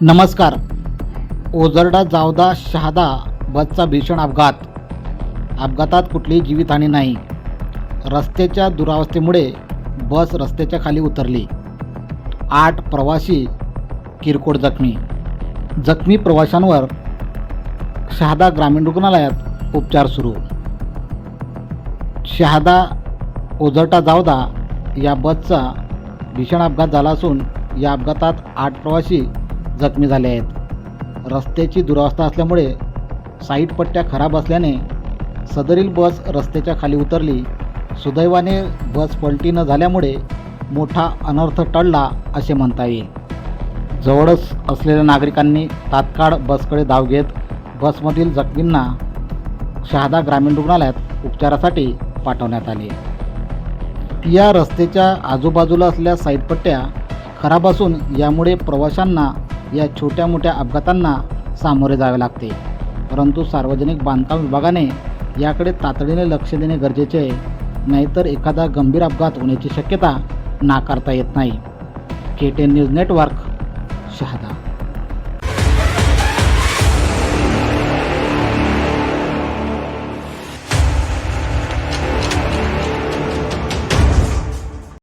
नमस्कार. ओझरडा जावदा शहादा बसचा भीषण अपघात. अपघातात कुठलीही जीवितहानी नाही. रस्त्याच्या दुरावस्थेमुळे बस रस्त्याच्या खाली उतरली. आठ प्रवासी किरकोळ जखमी. जखमी प्रवाशांवर शहादा ग्रामीण रुग्णालयात उपचार सुरू. शहादा ओझरटा जावदा या बसचा भीषण अपघात झाला असून या अपघातात आठ प्रवासी जखमी झाले आहेत. रस्त्याची दुरावस्था असल्यामुळे साईड पट्ट्या खराब असल्याने सदरील बस रस्त्याच्या खाली उतरली. सुदैवाने बस पलटी न झाल्यामुळे मोठा अनर्थ टळला असे म्हणता येईल. जवळच असलेल्या नागरिकांनी तात्काळ बसकडे धाव घेत बसमधील जखमींना शहादा ग्रामीण रुग्णालयात उपचारासाठी पाठवण्यात आले. या रस्त्याच्या आजूबाजूला असलेल्या साईडपट्ट्या खराब असून यामुळे प्रवाशांना या छोट्या मोठ्या अपघातांना सामोरे जावे लागते. परंतु सार्वजनिक बांधकाम विभागाने याकडे तातडीने लक्ष देणे गरजेचे आहे. नाहीतर एखादा गंभीर अपघात होण्याची शक्यता नाकारता येत नाही. K ten news network Shahada.